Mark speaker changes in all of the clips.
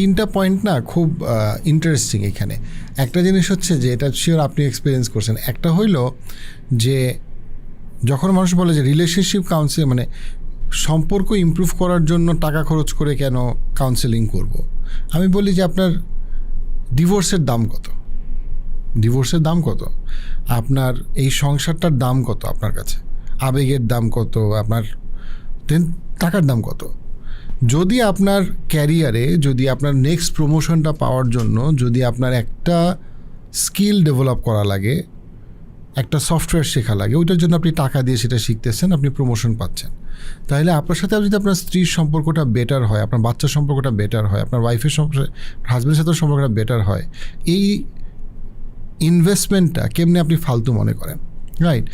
Speaker 1: তিনটা পয়েন্ট না খুব ইন্টারেস্টিং এখানে। একটা জিনিস হচ্ছে যে, এটা শিওর আপনি এক্সপিরিয়েন্স করছেন। একটা হইল যে, যখন মানুষ বলে যে রিলেশনশিপ কাউন্সিল মানে সম্পর্ক ইমপ্রুভ করার জন্য টাকা খরচ করে কেন কাউন্সেলিং করব। আমি বলি যে আপনার ডিভোর্সের দাম কত? ডিভোর্সের দাম কত? আপনার এই সংসারটার দাম কত আপনার কাছে? আবেগের দাম কত? আপনার দেন টাকার দাম কত? যদি আপনার ক্যারিয়ারে, যদি আপনার নেক্সট প্রমোশনটা পাওয়ার জন্য, যদি আপনার একটা স্কিল ডেভেলপ করা লাগে, একটা সফটওয়্যার শেখা লাগে, ওইটার জন্য আপনি টাকা দিয়ে সেটা শিখতেছেন, আপনি প্রমোশন পাচ্ছেন। তাহলে আপনার সাথে যদি আপনার স্ত্রীর সম্পর্কটা বেটার হয়, আপনার বাচ্চার সম্পর্কটা বেটার হয়, আপনার ওয়াইফের হাজব্যান্ডের সাথেও সম্পর্কটা বেটার হয়, এই ইনভেস্টমেন্টটা কেমনি আপনি ফালতু মনে করেন? রাইট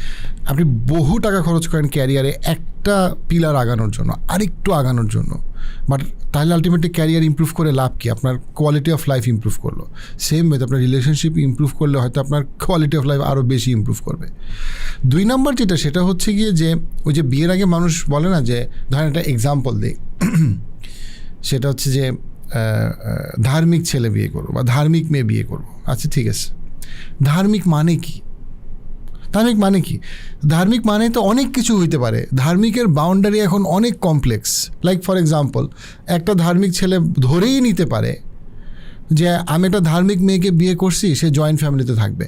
Speaker 1: আপনি বহু টাকা খরচ করেন ক্যারিয়ারে একটা পিলার আগানোর জন্য, আরেকটু আগানোর জন্য। বাট তাহলে আলটিমেটলি ক্যারিয়ার ইমপ্রুভ করে লাভ কি? আপনার কোয়ালিটি অফ লাইফ ইমপ্রুভ করল। সেম ওয়েতে আপনার রিলেশনশিপ ইম্প্রুভ করলে হয়তো আপনার কোয়ালিটি অফ লাইফ আরও বেশি ইমপ্রুভ করবে। দুই নাম্বার যেটা, সেটা হচ্ছে গিয়ে যে, ওই যে বিয়ের আগে মানুষ বলে না যে, ধরেন একটা এক্সাম্পল দিই। সেটা হচ্ছে যে ধার্মিক ছেলে বিয়ে করব বা ধার্মিক মেয়ে বিয়ে করব। আচ্ছা ঠিক আছে। ধার্মিক মানে কি? ধার্মিক মানে কি? ধার্মিক মানে তো অনেক কিছু হইতে পারে। ধার্মিকের বাউন্ডারি এখন অনেক কমপ্লেক্স লাইক ফর এক্সাম্পল একটা ধার্মিক ছেলে ধরেই নিতে পারে যে, আমি একটা ধার্মিক মেয়েকে বিয়ে করছি, সে জয়েন্ট ফ্যামিলিতে থাকবে।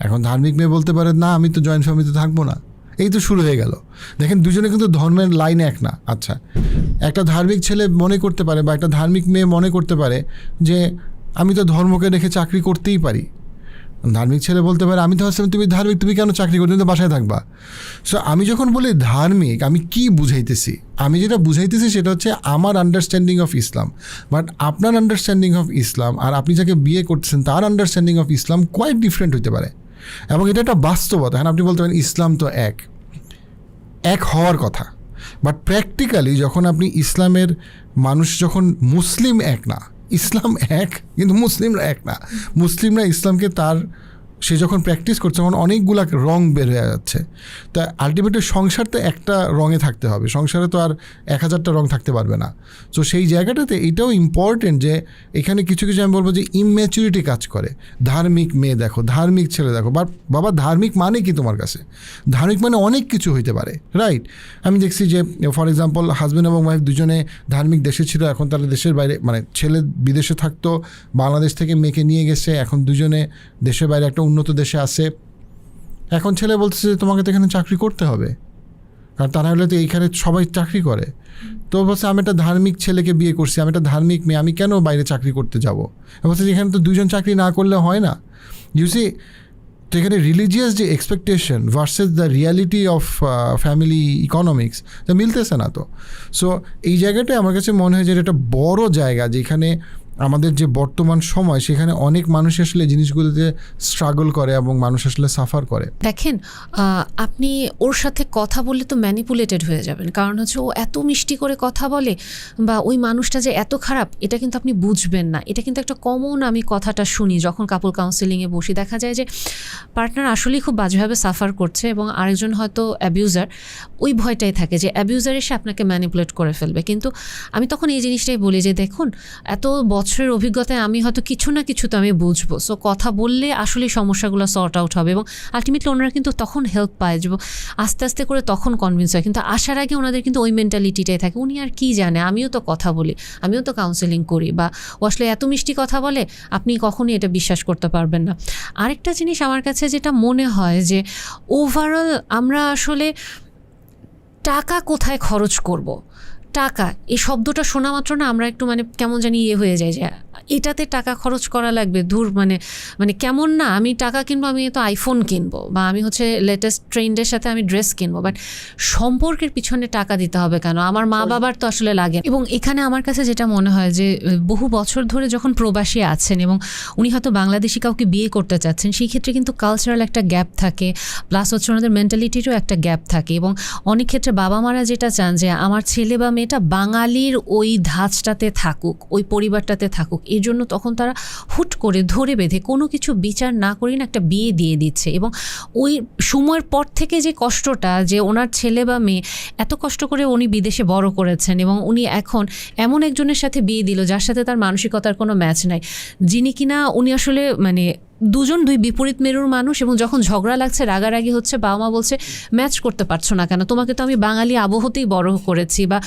Speaker 1: এখন ধার্মিক মেয়ে বলতে পারে, না, আমি তো জয়েন্ট ফ্যামিলিতে থাকব না। এই তো শুরু হয়ে গেল। দেখেন, দুজনে কিন্তু ধর্মের লাইন এক না। আচ্ছা একটা ধার্মিক ছেলে মনে করতে পারে বা একটা ধার্মিক মেয়ে মনে করতে পারে যে, আমি তো ধর্মকে রেখে চাকরি করতেই পারি। ধার্মিক ছেলে বলতে পারে, আমি তো ভাবছিলাম তুমি ধার্মিক, তুমি কেন চাকরি করতে, তুমি তো বাসায় থাকবা? সো আমি যখন বলি ধার্মিক, আমি কি বুঝাইতেছি? আমি যেটা বুঝাইতেছি সেটা হচ্ছে আমার আন্ডারস্ট্যান্ডিং অফ ইসলাম বাট আপনার আন্ডারস্ট্যান্ডিং অফ ইসলাম আর আপনি যাকে বিয়ে করতেছেন, তার understanding of Islam quite different হতে পারে। এবং এটা একটা বাস্তবতা। হ্যাঁ আপনি বলতে পারেন, ইসলাম তো এক। এক হওয়ার কথা। বাট প্র্যাকটিক্যালি যখন আপনি ইসলামের মানুষ, যখন মুসলিম এক না ইসলাম এক কিন্তু মুসলিমরা এক না। মুসলিমরা ইসলামকে তার সে যখন প্র্যাকটিস করছে, তখন অনেকগুলা রং বের হয়ে যাচ্ছে। তা আলটিমেটলি সংসার তো একটা রঙে থাকতে হবে। সংসারে তো আর এক হাজারটা রং থাকতে পারবে না। তো সেই জায়গাটাতে এটাও ইম্পর্টেন্ট যে, এখানে কিছু কিছু আমি বলব যে ইম্যাচুরিটি কাজ করে। ধার্মিক মেয়ে দেখো, ধার্মিক ছেলে দেখো। বাবা, ধার্মিক মানে কি তোমার কাছে? ধার্মিক মানে অনেক কিছু হইতে পারে রাইট আমি দেখছি যে ফর এক্সাম্পল হাজব্যান্ড এবং ওয়াইফ দুজনে ধার্মিক দেশে ছিল, এখন তারা দেশের বাইরে মানে ছেলে বিদেশে থাকতো, বাংলাদেশ থেকে মেয়েকে নিয়ে গেছে, এখন দুজনে দেশের বাইরে একটা উন্নত দেশে আছে। এখন ছেলে বলতেছে যে, তোমাকে তো এখানে চাকরি করতে হবে। কারণ তা হলে তো এইখানে সবাই চাকরি করে। তো বলছে, আমি একটা ধার্মিক ছেলেকে বিয়ে করছি, আমি একটা ধার্মিক মেয়ে, আমি কেন বাইরে চাকরি করতে যাব? বলছে এখানে তো দুজন চাকরি না করলে হয় না। ইউসি তো এখানে রিলিজিয়াস যে expectation versus the reality of family economics তা মিলতেছে না তো। সো এই জায়গাটায় আমার কাছে মনে হয় যে, এটা বড় জায়গা যেখানে আমাদের যে বর্তমান সময়, সেখানে অনেক মানুষ আসলে জিনিসগুলোতে স্ট্রাগল করে এবং মানুষ আসলে সাফার করে।
Speaker 2: দেখেন আপনি ওর সাথে কথা বললে তো ম্যানিপুলেটেড হয়ে যাবেন। কারণ হচ্ছে ও এত মিষ্টি করে কথা বলে বা ওই মানুষটা যে এত খারাপ, এটা কিন্তু আপনি বুঝবেন না। এটা কিন্তু একটা কমন আমি কথাটা শুনি যখন কাপল কাউন্সিলিংয়ে বসি। দেখা যায় যে পার্টনার আসলেই খুব বাজেভাবে সাফার করছে এবং আরেকজন হয়তো অ্যাবিউজার ওই ভয়টাই থাকে যে অ্যাবিউজার এসে আপনাকে ম্যানিপুলেট করে ফেলবে। কিন্তু আমি তখন এই জিনিসটাই বলি যে, দেখুন, এত বছরের অভিজ্ঞতায় আমি হয়তো কিছু না কিছু তো আমি বুঝব। সো কথা বললে আসলে সমস্যাগুলো সর্ট আউট হবে এবং আলটিমেটলি ওনারা কিন্তু তখন হেল্প পায় যে, আস্তে আস্তে করে তখন কনভিন্স হয়। কিন্তু আসার আগে ওনাদের কিন্তু ওই মেন্টালিটিটাই থাকে। উনি আর কি জানে? আমিও তো কথা বলি, আমিও তো কাউন্সেলিং করি বা ও আসলে এত মিষ্টি কথা বলে, আপনি কখনই এটা বিশ্বাস করতে পারবেন না। আরেকটা জিনিস আমার কাছে যেটা মনে হয় যে ওভারঅল আমরা আসলে টাকা কোথায় খরচ করব। টাকা, এই শব্দটা শোনা মাত্র না, আমরা একটু মানে কেমন জানি ইয়ে হয়ে যায় যে এটাতে টাকা খরচ করা লাগবে? দূর মানে মানে কেমন না আমি টাকা কিনবো আমি তো আইফোন কিনবো বা আমি হচ্ছে লেটেস্ট ট্রেন্ডের সাথে আমি ড্রেস কিনবো বাট সম্পর্কের পিছনে টাকা দিতে হবে কেন? আমার মা বাবার তো আসলে লাগে। এবং এখানে আমার কাছে যেটা মনে হয় যে বহু বছর ধরে যখন প্রবাসী আছেন এবং উনি হয়তো বাংলাদেশি কাউকে বিয়ে করতে চাচ্ছেন সেই ক্ষেত্রে কিন্তু কালচারাল একটা গ্যাপ থাকে প্লাস হচ্ছে ওনাদের মেন্টালিটিরও একটা গ্যাপ থাকে এবং অনেক ক্ষেত্রে বাবা মারা যেটা চান যে আমার ছেলে বা মেয়েটা বাঙালির ওই ধাঁচটাতে থাকুক ওই পরিবারটাতে থাকুক এর জন্য তখন তারা হুট করে ধরে বেঁধে কোনো কিছু বিচার না করেই না একটা বিয়ে দিয়ে দিচ্ছে। এবং ওই সময়ের পর থেকে যে কষ্টটা যে ওনার ছেলে বা মেয়ে এত কষ্ট করে উনি বিদেশে বড় করেছেন এবং উনি এখন এমন একজনের সাথে বিয়ে দিল যার সাথে তার মানসিকতার কোনো ম্যাচ নাই, যিনি কিনা উনি আসলে মানে দুজন দুই বিপরীত মেরুর মানুষ এবং যখন ঝগড়া লাগছে, রাগারাগি হচ্ছে বাবা মা বলছে, ম্যাচ করতে পারছ না কেন? তোমাকে তো আমি বাঙালি আবহতেই বড় করেছি বা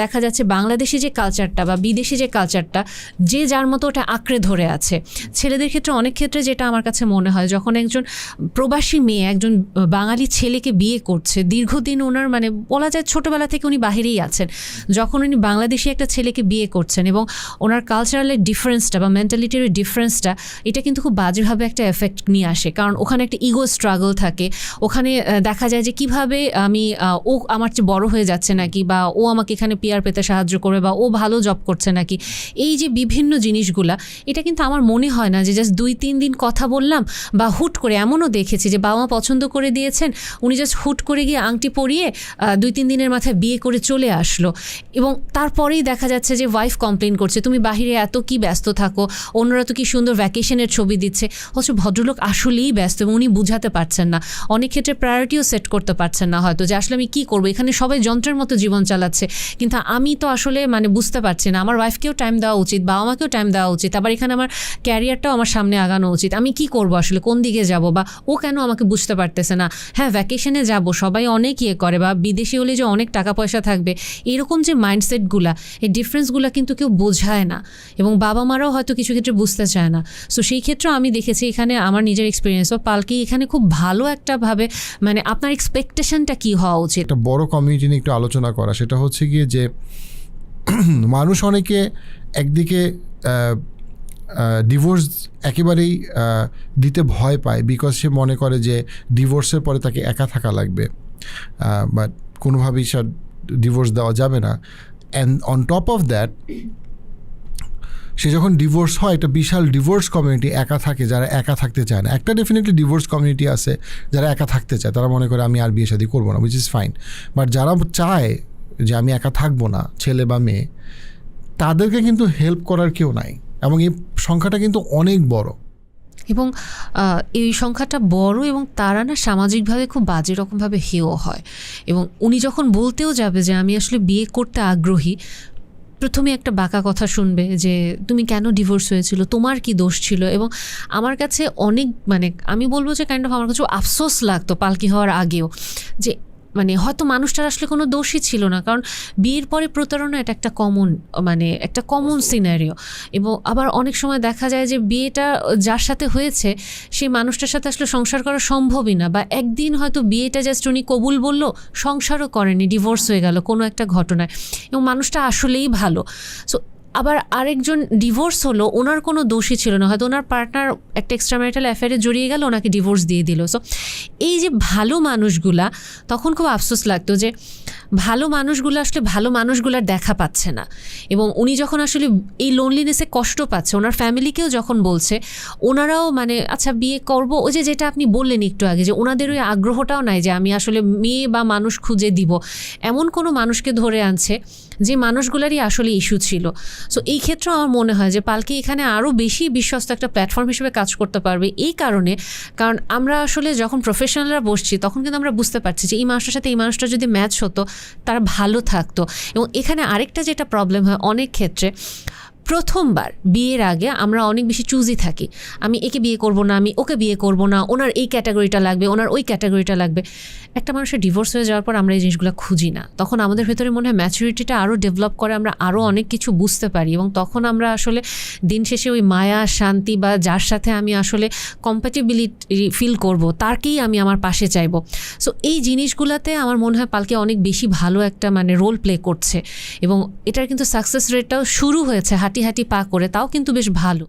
Speaker 2: দেখা যাচ্ছে বাংলাদেশি যে কালচারটা বা বিদেশি যে কালচারটা যে যার মতো ওটা আঁকড়ে ধরে আছে। ছেলেদের ক্ষেত্রে অনেক ক্ষেত্রে যেটা আমার কাছে মনে হয়, যখন একজন প্রবাসী মেয়ে, একজন বাঙালি ছেলেকে বিয়ে করছে, দীর্ঘদিন ওনার মানে বলা যায় ছোটোবেলা থেকে উনি বাহিরেই আছেন। যখন উনি বাংলাদেশি একটা ছেলেকে বিয়ে করছেন এবং ওনার কালচারালের ডিফারেন্সটা বা মেন্টালিটির ডিফারেন্সটা এটা কিন্তু খুব বাজেভাবে একটা এফেক্ট নিয়ে আসে। কারণ ওখানে একটা ইগো স্ট্রাগল থাকে। ওখানে দেখা যায় যে কীভাবে আমি ও আমার চেয়ে বড় হয়ে যাচ্ছে নাকি বা ও আমাকে এখানে পিয়ার পেতে সাহায্য করবে বা ও ভালো জব করছে নাকি, এই যে বিভিন্ন জিনিসগুলা, এটা কিন্তু আমার মনে হয় না যে জাস্ট দুই, তিন দিন কথা বললাম বা হুট করে এমনও দেখেছি যে বাবা মা পছন্দ করে দিয়েছেন, উনি জাস্ট হুট করে গিয়ে আংটি পরিয়ে দুই, তিন দিনের মাথায় বিয়ে করে চলে আসলো। এবং তারপরেই দেখা যাচ্ছে যে ওয়াইফ কমপ্লেন করছে, তুমি বাহিরে এত কি ব্যস্ত থাকো? অন্যরা তো কি সুন্দর ভ্যাকেশনের ছবি দিচ্ছে? অথচ ভদ্রলোক আসলেই ব্যস্ত এবং উনি বুঝাতে পারছেন না। অনেক ক্ষেত্রে প্রায়োরিটিও সেট করতে পারছেন না হয়তো যে আসলে আমি কী করব? এখানে সবাই যন্ত্রের মতো জীবন চালাচ্ছে। কিন্তু আমি তো আসলে মানে বুঝতে পারছি না। আমার ওয়াইফকেও টাইম দেওয়া উচিত বাবা মাকেও টাইম দেওয়া উচিত, আবার এখানে আমার ক্যারিয়ারটাও আমার সামনে আগানো উচিত। আমি কি করব আসলে? কোন দিকে যাব? বা ও কেন আমাকে বুঝতে পারতেছে না? হ্যাঁ ভ্যাকেশনে যাব, সবাই অনেক ইয়ে করে বা বিদেশি হলে যে অনেক টাকা পয়সা থাকবে, এরকম যে মাইন্ডসেটগুলা এই ডিফারেন্সগুলো কিন্তু কেউ বোঝায় না। এবং বাবা মারাও হয়তো কিছু ক্ষেত্রে বুঝতে চায় না। সো সেই ক্ষেত্রে আমি দেখেছি এখানে আমার নিজের এক্সপিরিয়েন্স বা পালকি এখানে খুব ভালো একটা ভাবে মানে আপনার এক্সপেকটেশনটা কি হওয়া উচিত?
Speaker 1: একটা বড় কমিউনিটি নিয়ে একটু আলোচনা করা। সেটা হচ্ছে গিয়ে যে, মানুষ অনেকে একদিকে ডিভোর্স একেবারেই দিতে ভয় পায় বিকজ সে মনে করে যে ডিভোর্সের পরে তাকে একা থাকা লাগবে। বাট কোনোভাবেই সে ডিভোর্স দেওয়া যাবে না। And on top of that সে যখন ডিভোর্স হয়, একটা বিশাল ডিভোর্স কমিউনিটি একা থাকে, যারা একা থাকতে চায় না। একটা ডেফিনেটলি ডিভোর্স কমিউনিটি আছে, যারা একা থাকতে চায়। তারা মনে করে, আমি আর বিয়ে শাদী করব না উইচ ইজ ফাইন বাট যারা চায় যে, আমি একা থাকব না, ছেলে বা মেয়ে, তাদেরকে কিন্তু হেল্প করার কেউ নাই। এবং এই সংখ্যাটা কিন্তু অনেক বড়।
Speaker 2: এবং এই সংখ্যাটা বড় এবং তারা না সামাজিকভাবে খুব বাজে রকমভাবে হেয় হয়। এবং উনি যখন বলতেও যাবে যে, আমি আসলে বিয়ে করতে আগ্রহী প্রথমে একটা বাঁকা কথা শুনবে যে, তুমি কেন ডিভোর্স হয়েছিল? তোমার কি দোষ ছিল? এবং আমার কাছে অনেক মানে আমি বলব যে কাইন্ড অফ আমার কাছে আফসোস লাগতো পালকি হওয়ার আগেও যে মানে হয়তো মানুষটার আসলে কোনো দোষই ছিল না কারণ বিয়ের পরে প্রতারণা এটা একটা কমন মানে একটা কমন সিনারিও এবং আবার অনেক সময় দেখা যায় যে বিয়েটা যার সাথে হয়েছে সেই মানুষটার সাথে আসলে সংসার করা সম্ভবই না বা একদিন হয়তো বিয়েটা জাস্ট উনি কবুল বলল সংসারও করেনি ডিভোর্স হয়ে গেল কোনো একটা ঘটনায়। এবং মানুষটা আসলেই ভালো। সো আবার আরেকজন ডিভোর্স হলো, ওনার কোনো দোষই ছিল না। হয়তো ওনার পার্টনার একটা এক্সট্রা ম্যারিটাল অ্যাফেয়ারে জড়িয়ে গেল, ওনাকে ডিভোর্স দিয়ে দিল। সো এই যে ভালো মানুষগুলা, তখন খুব আফসোস লাগতো যে ভালো মানুষগুলো আসলে ভালো মানুষগুলার দেখা পাচ্ছে না। এবং উনি যখন আসলে এই লোনলিনেসে কষ্ট পাচ্ছে, ওনার ফ্যামিলিকেও যখন বলছে, ওনারাও মানে আচ্ছা বিয়ে করব। ওই যে যেটা আপনি বললেন একটু আগে যে ওনাদের ওই আগ্রহটাও নাই যে আমি আসলে মেয়ে বা মানুষ খুঁজে দিব। এমন কোনো মানুষকে ধরে আনছে যে মানুষগুলারই আসলে ইস্যু ছিল। সো এই ক্ষেত্রেও আমার মনে হয় যে পালকি এখানে আরও বেশি বিশ্বস্ত একটা প্ল্যাটফর্ম হিসেবে কাজ করতে পারবে এই কারণে। কারণ আমরা আসলে যখন প্রফেশনালরা বসছি, তখন কিন্তু আমরা বুঝতে পারছি যে এই মানুষটার সাথে এই মানুষটা যদি ম্যাচ হতো তারা ভালো থাকতো। এবং এখানে আরেকটা যেটা প্রবলেম হয় অনেক ক্ষেত্রে প্রথমবার বিয়ের আগে আমরা অনেক বেশি চুজি থাকি। আমি একে বিয়ে করব না, আমি ওকে বিয়ে করব না, ওনার এই ক্যাটাগরিটা লাগবে, ওনার ওই ক্যাটাগরিটা লাগবে। একটা মানুষের ডিভোর্স হয়ে যাওয়ার পর আমরা এই জিনিসগুলো খুঁজি না। তখন আমাদের ভেতরে মনে হয় ম্যাচুরিটিটা আরও ডেভেলপ করে, আমরা আরও অনেক কিছু বুঝতে পারি এবং তখন আমরা আসলে দিন শেষে ওই মায়া, শান্তি বা যার সাথে আমি আসলে কম্প্যাটিবিলিটি ফিল করব তারকেই আমি আমার পাশে চাইব। সো এই জিনিসগুলোতে আমার মনে হয় পালকে অনেক বেশি ভালো একটা মানে রোল প্লে করছে এবং এটার কিন্তু সাকসেস রেটটাও শুরু হয়েছে হাঁটি হাঁটি পা করে তাও কিন্তু বেশ ভালো।